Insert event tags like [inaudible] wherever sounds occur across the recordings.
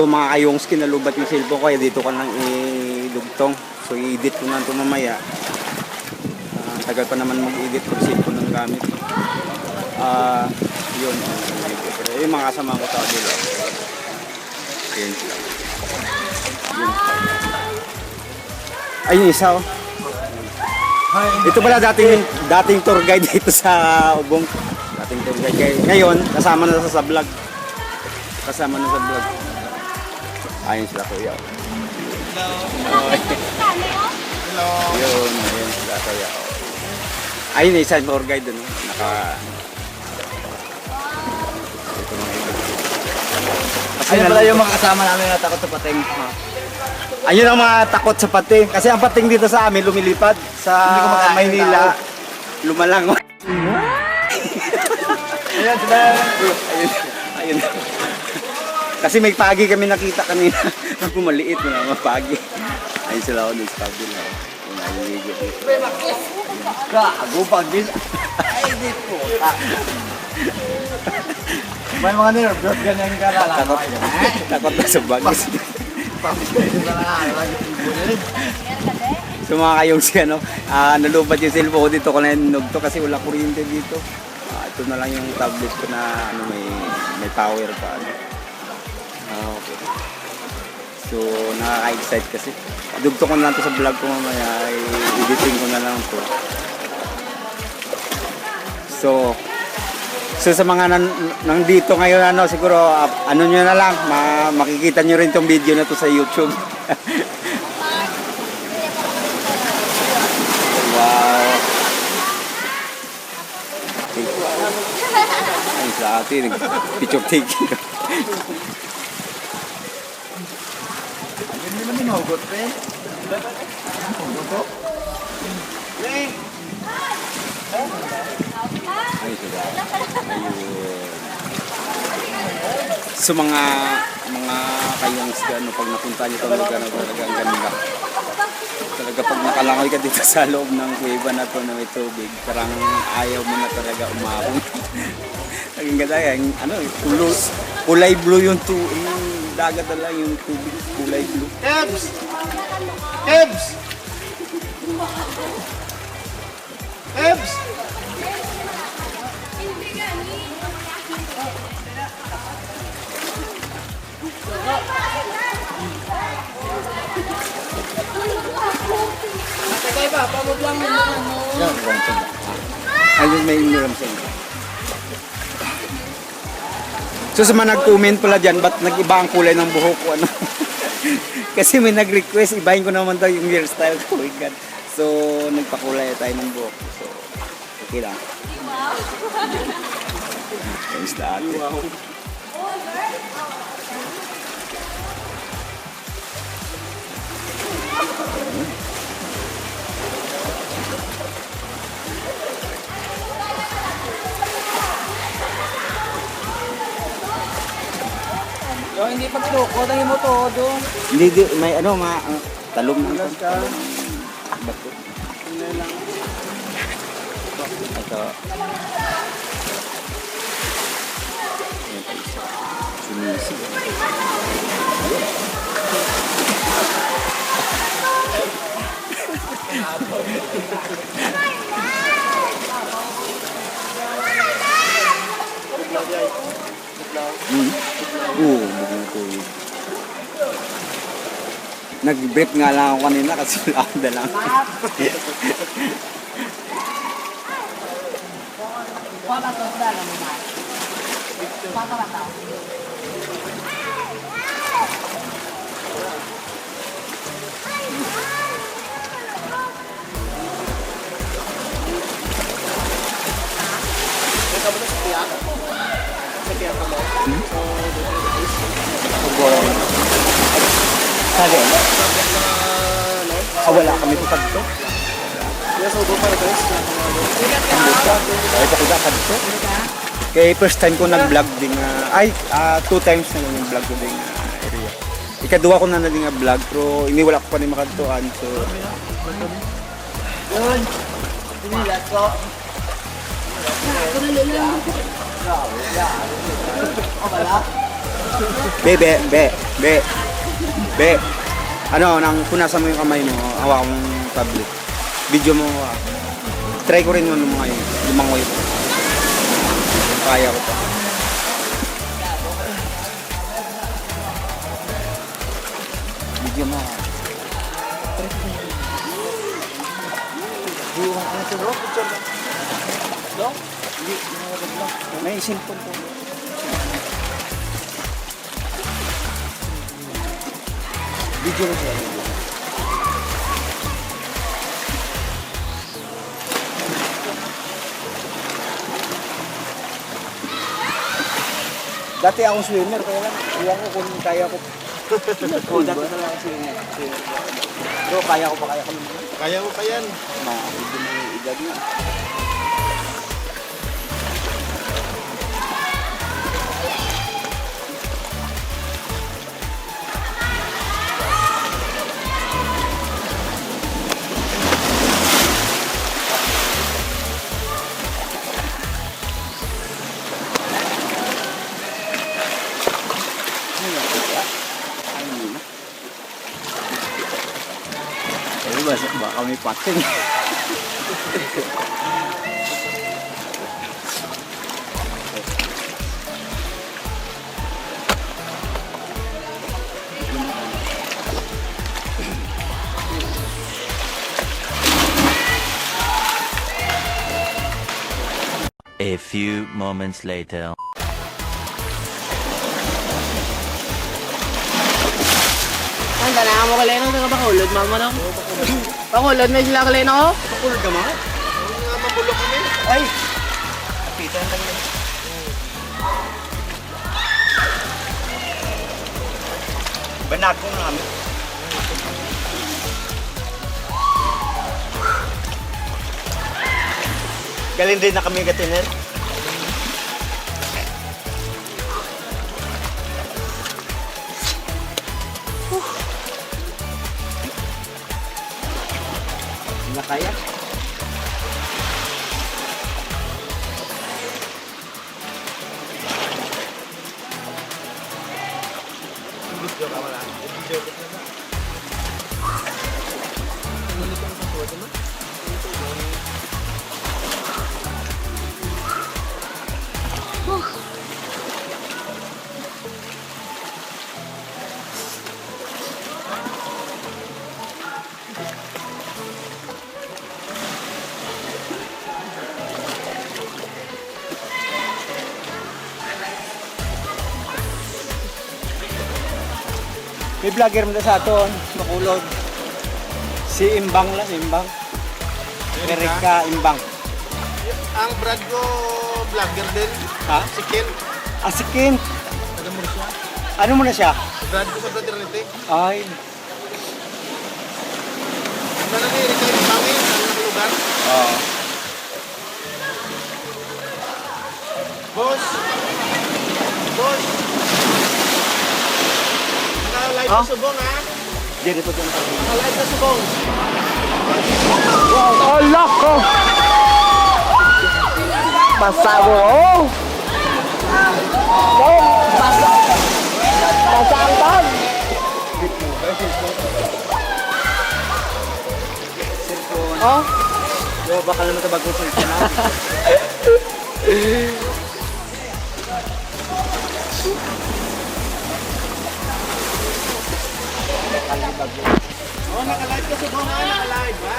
So mga kayongs kinalubat yung cellphone ko kaya dito ka lang idugtong. So i-edit ko na ito mamaya. Ang tagal pa naman mag-edit kung cellphone ng gamit. Ah, yun. Pero yung mga kasama ko sa kabila. Yun. Yun. Ayun isa oh. Ito pala dating dating tour guide dito sa Ubong. Dating tour guide. Ngay- Ngayon, kasama na sa, sa vlog. Kasama na sa vlog. Ayun sila kuya. Hello. Yun, ayun sila kuya. Ayun, isa yung tour guide dun. oh. Naka... Ito mga ito. Kasi Ayun pala yung mga kasama namin na takot sa pating. Ayun ang mga takot sa pating. Kasi ang pating dito sa amin lumilipad. Sa Maynila, tao. lumalang. [laughs] Ayun, sila. ayun, ayun. Kasi may pagi kami nakita kanina. [laughs] Ang pumaliit na mga pagi. Ayun sila ako dun sa kabila. Ayun, ayun, ayun, ayun. Gago pag bis. Ay, di po. [laughs] May mga nervous ganyan ka na lang. Takot, takot na sa bagis. So mga kayong si ano, ah, nalubat yung cellphone ko dito ko na to kasi wala kuryente dito. Ah, ito na lang yung tablet ko na ano may may power pa ano. Ah, okay. So nakaka-excite kasi. Dugto ko na lang to sa vlog ko mamaya, i-editing ko na lang to. So So sa mga nan, nandito ngayon ano siguro ah, ano nyo na lang ma, makikita nyo rin tong video na to sa YouTube. [laughs] wow. Ay sa atin, picture taking. [laughs] Ay sila. Ayun. So mga mga kayang ano pag napunta niyo tong lugar na talaga ang ganda. Talaga pag nakalangoy ka dito sa loob ng kuweba na to na may tubig, parang ayaw mo na talaga umahon. [laughs] Naging ganda yan, ano, kulay, blue yung, tu, dagat na lang yung tubig, kulay blue. Ebs! Ebs! Ebs! Yan, ramsan na. Ayun, may ramsan So sa mga nag-comment pala dyan, ba't nag-iba ang kulay ng buhok ko? Ano? [laughs] Kasi may nag-request, ibahin ko naman daw yung hairstyle ko. Oh God. So, nagpakulay tayo ng buhok. So, okay lang. Ayos na ate. Yo, hindi pa kinuko, tayo mo to, doon. Hindi, di, may ano, ma, uh, talong na. Bato. Ito. Ayan pa isa. Sinisi. Nag-brief nga lang ako kanina kasi wala akong dalang. Sali. Ah, wala kami sa kadto. Ay, pakuda kadto. Kaya first time ko nag-vlog din nga, ay, ah, two times na lang yung vlog ko din nga area. Ikaduwa ko na na din nga vlog, pero iniwala ko pa rin makadtuan, so... Yun. Pinilat ko. Be, be, be, be. Be. Ano, nang punasan mo yung kamay mo, hawak mong tablet. Video mo. ah. Try ko rin yun mga yun. Limang wave. Kaya ko pa. Video mo. ah. May cellphone po. Video mo siya. Dati ako swimmer, kaya lang, iwan ko kung kaya ko. Oo, dati talaga ako [laughs] swimmer. swimmer. Pero kaya ko pa, kaya ko naman. Kaya mo pa yan. Mo yung edad niya. Pating. A few moments later. Bakulod, mama na. Bakulod, may sila kalay na ako. Pakul ka mga? Nga mabulo kami. Ay! Kapitan lang yan. Banat ko nga kami. Galing din na kami katiner. sama saya Ini kan satu aja mah. May vlogger mo na sa aton, makulog. Si Imbang lang, Imbang. Erika Imbang. Ang brad ko, vlogger din. Ha? Si Ken. Ah, si Kim. Taga mo siya. Ano mo na siya? Brad ko fraternity. Ay, Ano na ni Erika yung bangin sa lugar. Oo. Boss. Boss. Sa subong ha. Dito po dyan. Naka-live sa subong. Ala ko! Basa mo, oh! Oh, basa! Basa ang! Cellphone. Oh, Yo, baka naman ito bagong cellphone na. Oh, naka-live ka subong ha. Naka-live ha.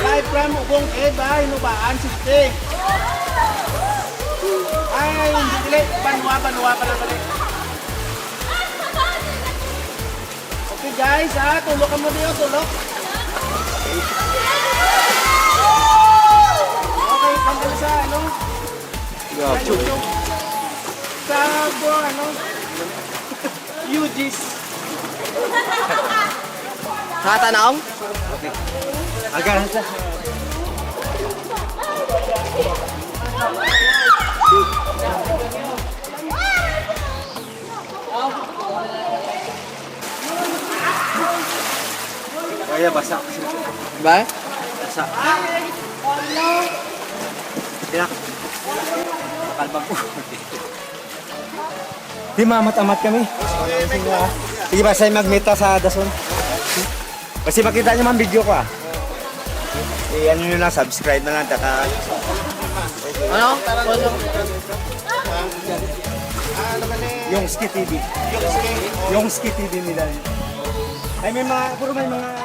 Live from Ubong Eba, Hinubaan, City. Ay, hindi dili. Banwa, banwa pa lang kali. Okay guys, ha. Tulog ka mo dito, tulog. Okay, tanggal sa ano? Sa YouTube. Sa ano? UG's. [laughs] Nakatanaw? Agaran sa. Kaya basa. Ba? Basa. Kaya Kalbang po. [laughs] Di mamat-amat kami. Sige, ba, sa'yo magmeta sa Dason? Kasi makita nyo man video ko ah. Eh, ano nyo lang, subscribe na lang, taka? Ano? yung Ski TV. Yung Ski TV nila. Ay, may mga, puro may mga